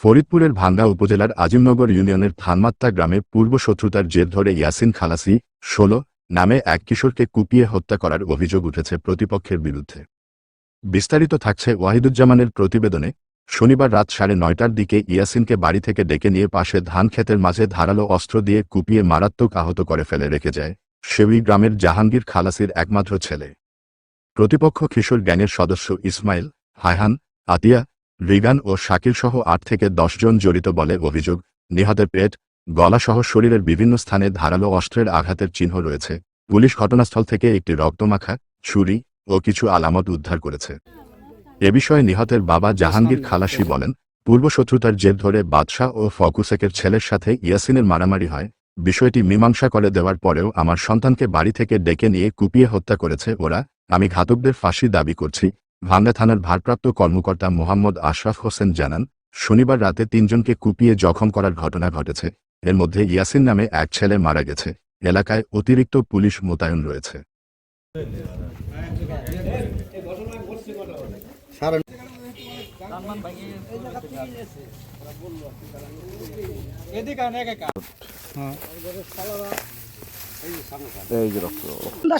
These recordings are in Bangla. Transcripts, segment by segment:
ফরিদপুরের ভাঙ্গা উপজেলার আজিমনগর ইউনিয়নের থানমাত্তা গ্রামে পূর্ব শত্রুতার জের ধরে ইয়াসিন খালাসি, ষোলো, নামে এক কিশোরকে কুপিয়ে হত্যা করার অভিযোগ উঠেছে প্রতিপক্ষের বিরুদ্ধে। বিস্তারিত থাকছে ওয়াহিদুজ্জামানের প্রতিবেদনে, শনিবার রাত সাড়ে নয়টার দিকে ইয়াসিনকে বাড়ি থেকে ডেকে নিয়ে পাশে ধান ক্ষেতের মাঝে ধারালো অস্ত্র দিয়ে কুপিয়ে মারাত্মক আহত করে ফেলে রেখে যায় সেউই গ্রামের জাহাঙ্গীর খালাসির একমাত্র ছেলে। প্রতিপক্ষ কিশোর গ্যাংয়ের সদস্য ইসমাইল, হায়হান, আতিয়া রিগান ও শাকির সহ আট থেকে জন জড়িত বলে অভিযোগ। নিহতের পেট, গলাসহ শরীরের বিভিন্ন স্থানে ধারালো অস্ত্রের আঘাতের চিহ্ন রয়েছে। পুলিশ ঘটনাস্থল থেকে একটি রক্তমাখা, ছুরি ও কিছু আলামত উদ্ধার করেছে। এ বিষয়ে নিহতের বাবা জাহাঙ্গীর খালাসি বলেন পূর্বশত্রুতার জের ধরে বাদশাহ ও ফকুসেকের ছেলের সাথে ইয়াসিনের মারামারি হয়। বিষয়টি মীমাংসা করে দেওয়ার পরেও আমার সন্তানকে বাড়ি থেকে ডেকে নিয়ে কুপিয়ে হত্যা করেছে ওরা। আমি ঘাতকদের ফাঁসি দাবি করছি। ভাঙ্গা থানার ভারপ্রাপ্ত কর্মকর্তা মোহাম্মদ আশরাফ হোসেন জানান শনিবার রাতে তিনজনকে কুপিয়ে জখম করার ঘটনা ঘটেছে। এর মধ্যে ইয়াসিন নামে এক ছেলে মারা গেছে। এলাকায় অতিরিক্ত পুলিশ মোতায়েন রয়েছে।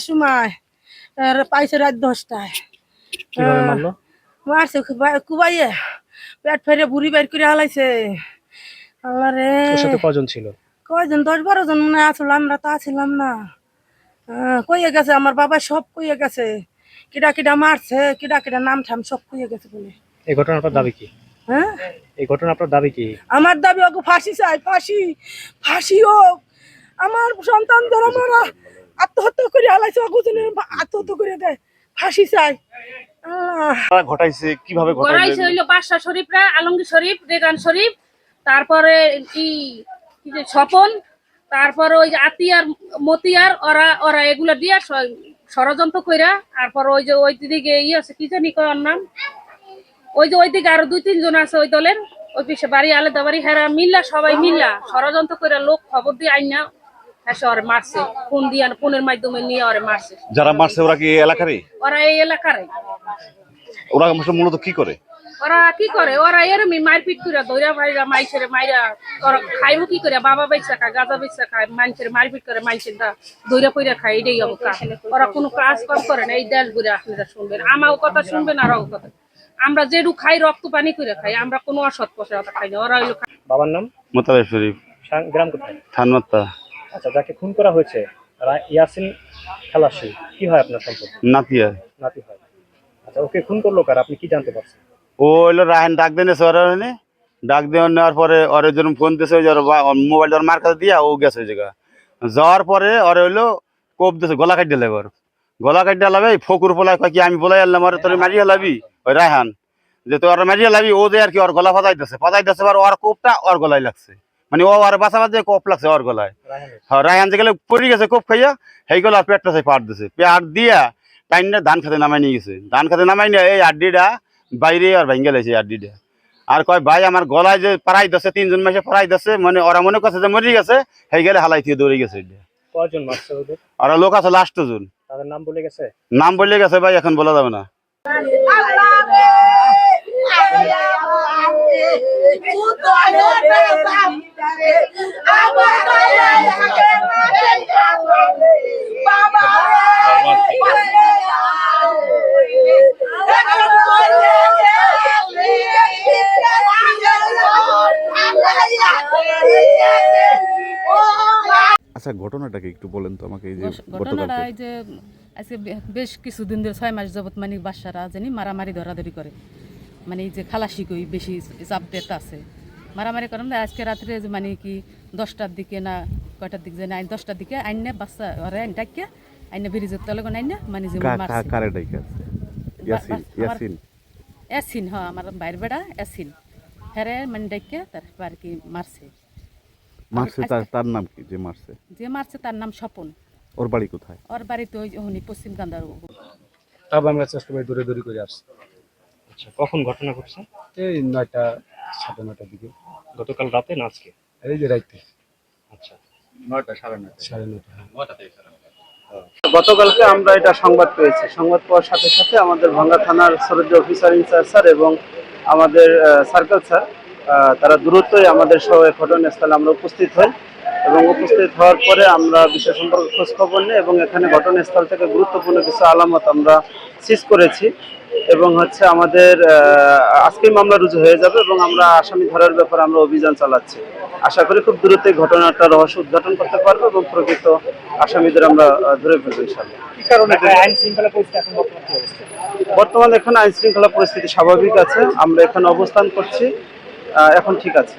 সময় পাইছে রাত দশটায়। কীভাবে মারলো? মারছে কুবাইয়ে পেট ফেরে বুড়ি বের করে হালাইছে। আল্লাহ রে সাথে কজন ছিল? কয়জন? দশ বারো জন মনে আসলে আমরা তো আছিলাম না। আহ, কইয়ে গেছে আমার বাবা সব কইয়ে গেছে। কিডা কিডা মারছে কিডা কিডা নাম ঠাম সব কইয়ে গেছে বলে। এই ঘটনা দাবি কি? হ্যাঁ? এই ঘটনা আপনার দাবি কি? আমার দাবি ওকে ফাঁসি চাই ফাঁসি। ফাঁসি হোক। আমার সন্তান যারা মারা আত্মহত্যা করে হালাইছে অগুজনের আত্মহত্যা করে দেয় ফাঁসি চাই। আল্লাহ। ঘটাইছে কীভাবে গড়াইছে হইল বাদশাহ শরীফরা আলমগীর শরীফ রেগান শরীফ তারপরে কি যে স্বপন তারপরে ওই যে আতিয়ার মতিয়ার ওরা ওরা এগুলা দিয়া ষড়যন্ত্র কইরা তারপর ওই যে ওই দিকে ই আছে কি জানি কয় নাম? ওই যে ওই দিকে আরও দুই তিনজন আছে ওই দলের ওই পিছে বাড়ি আলাদা বাড়ি হেরা মিল্লা সবাই মিল্লা ষড়যন্ত্র কইরা লোক খবর দিয়ে আইনা হ্যাঁ ওরে মারছে ফোন দিয়া ফোনের মাধ্যমে নিয়ে ওরে মারছে। যারা মারছে ওরা কি এলাকারই? ওরা এই এলাকারই। ওরা আসলে মূলত কি করে? ওরা কি করে? ওরা এরমই মারপিট করে দৌড়া ভাইরা মাইছেরে মাইরা ওরা খাইবো কি করে বাবা বেচা খায় গাঁজা বেচা খায় মানুষের মারপিট করে মানুষের দা দৌড়া পইরা খায় এটাই অবকাশ ওরা কোনো কাজ কম করে না এই দেশ ঘুরে আপনারা শুনবেন। আমাও কথা শুনবেন আরও কথা। আমরা যেটু খাই রক্ত পানি করে খাই আমরা কোনো অসৎ কথা খাই না। ওরা হইল বাবার নাম? মোতাবের শরীফ। গ্রাম কোথায়? থানমাত্তা আচ্ছা যাকে খুন করা হয়েছে ইয়াসিন খালাসি কি হয় আপনার সম্পর্ক? নাতিয়া নাতি হয়। আচ্ছা ওকে খুন করল কার? আপনি কি জানতে পারছেন? ও হইল রাহেন ডাক দেনে ওরা হইলে ডাক দেওয়ার নেওয়ার পরে ওরে যখন ফোন দিয়েছে ওই মোবাইল ওর মার কাছে দিয়া ও গেছে ওই জায়গা যাওয়ার পরে ওরে হইল কোপ দিয়েছে গলা কাটি দিলে এবার। গলা কাটি দিলাবে ফকুর পোলায় কয় কি আমি বলাই আনলাম ওরে তোর মারিয়ে লাবি ওই রায়হান। যে তোর ওর মারিয়ে লাবি ও যে আর কি ওর গলা ফাদাই দিচ্ছে ফাদাই দিচ্ছে এবার ওর কোপটা ওর গলায় লাগছে। মানে ও আর বাসা বাজে কোপ লাগছে ওর গলায়। হ্যাঁ রায়হান যে গেলে পড়ে গেছে কোপ খাইয়া সেই গেল আর পেটটা সেই পাট দিছে। পেট দিয়া টাইনটা ধান খেতে নামাই নিয়ে গেছে। ধান খেতে নামাই নিয়ে এই আড্ডিটা বাইরে আর ভেঙে গেছে আড্ডিটা। আর কয় ভাই আমার গলায় যে পাড়াই দিচ্ছে তিনজন মাসে পাড়াই দিচ্ছে মানে ওরা মনে করছে যে মরে গেছে সেই গেলে হালাই থেকে দৌড়ে গেছে আর লোক আছে লাস্ট জন নাম বলে গেছে? নাম বললে গেছে ভাই এখন বলা যাবে না। আচ্ছা ঘটনাটাকে একটু বলেন তো আমাকে এই যে ঘটনাটা এই যে আজকে বেশ কিছুদিন ধরে ছয় মাস যাবত মানে বাচ্চারা জানি মারামারি ধরাধরি করে। মানে এই যে খালাসি কই বেশি চাপডেট আছে। মারামারি করেন আজকে রাত্রে যে মানে কি দশটার দিকে না কয়টার দিকে জানি দশটার দিকে আইনে বাচ্চা ওরে আইন ডাকিয়া আইনে ব্রিজের তলে আইনে মানে যে এসিন হ্যাঁ আমার বাইর বেড়া এসিন হ্যারে মানে ডাকিয়া তারপর আর কি মারছে। মারছে তার তার নাম কি যে মারছে? যে মারছে তার নাম স্বপন। ওর বাড়ি কোথায়? ওর বাড়িতে ওই ওহনি পশ্চিম কান্দার তারপর আমরা চেষ্টা করি দূরে দূরে করে আসছি। আচ্ছা কখন ঘটনা ঘটছে? এই নয়টা সাড়ে নয়টার দিকে। গতকাল রাতে না আজকে? এই যে রাইতে। আচ্ছা। নয়টা সাড়ে নয়টা। হ্যাঁ। গতকালকে আমরা এটা সংবাদ পেয়েছি। সংবাদ পাওয়ার সাথে সাথে আমাদের ভাঙ্গা থানার সরজ অফিসার ইনচার্জ স্যার এবং আমাদের সার্কেল স্যার তারা দ্রুতই আমাদের সহ ঘটনাস্থলে আমরা উপস্থিত হই এবং উপস্থিত হওয়ার পরে আমরা বিষয় সম্পর্কে খোঁজ খবর নিই এবং এখানে ঘটনাস্থল থেকে গুরুত্বপূর্ণ কিছু আলামত আমরা সিজ করেছি এবং হচ্ছে আমাদের আজকেই মামলা রুজু হয়ে যাবে এবং আমরা আসামি ধরার ব্যাপারে আমরা অভিযান চালাচ্ছি। আশা করি খুব দ্রুতই ঘটনাটা রহস্য উদ্ঘাটন করতে পারব এবং প্রকৃত আসামিদের আমরা ধরে ফেলব বর্তমান এখানে আইন শৃঙ্খলা পরিস্থিতি স্বাভাবিক আছে। আমরা এখানে অবস্থান করছি। এখন ঠিক আছে।